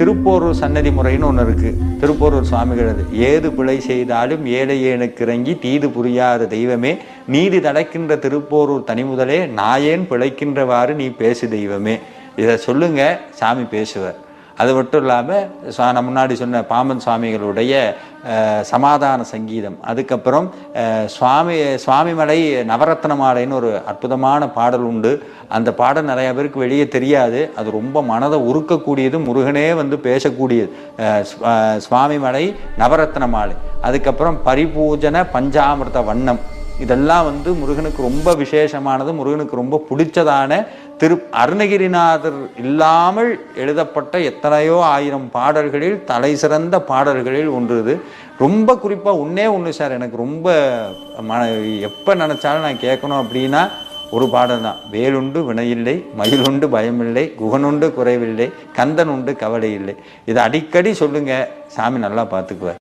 திருப்போரூர் சன்னதி முறைன்னு ஒன்று இருக்குது திருப்போரூர் சுவாமிகளது. ஏது பிழை செய்தாலும் ஏழையேனுக்கு இறங்கி தீது புரியாத தெய்வமே நீதி தடைக்கின்ற திருப்போரூர் தனிமுதலே நாயேன் பிழைக்கின்றவாறு நீ பேசு தெய்வமே. இதை சொல்லுங்க சாமி பேசுவார். அது மட்டும் இல்லாமல் நான் முன்னாடி சொன்ன பாம்பன் சுவாமிகளுடைய சமாதான சங்கீதம். அதுக்கப்புறம் சுவாமி சுவாமிமலை நவரத்ன மாலைன்னு ஒரு அற்புதமான பாடல் உண்டு. அந்த பாடல் நிறைய பேருக்கு வெளியே தெரியாது. அது ரொம்ப மனதை உருக்கக்கூடியது முருகனே வந்து பேசக்கூடியது. சுவாமிமலை நவரத்ன மாலை. அதுக்கப்புறம் பரிபூஜன பஞ்சாமிர்த வண்ணம். இதெல்லாம் வந்து முருகனுக்கு ரொம்ப விசேஷமானது முருகனுக்கு ரொம்ப பிடிச்சதான திரு அருணகிரிநாதர் இல்லாமல் எழுதப்பட்ட எத்தனையோ ஆயிரம் பாடல்களில் தலை சிறந்த பாடல்களில் ஒன்று இது. ரொம்ப குறிப்பாக ஒன்றே ஒன்று சார் எனக்கு ரொம்ப மன எப்போ நினச்சாலும் நான் கேட்கணும் அப்படின்னா ஒரு பாடல் தான். வேலுண்டு வினையில்லை மயிலுண்டு பயமில்லை குகனுண்டு குறைவில்லை கந்தன் உண்டு கவலை இல்லை இதை அடிக்கடி சொல்லுங்கள் சாமி நல்லா பார்த்துக்குவார்.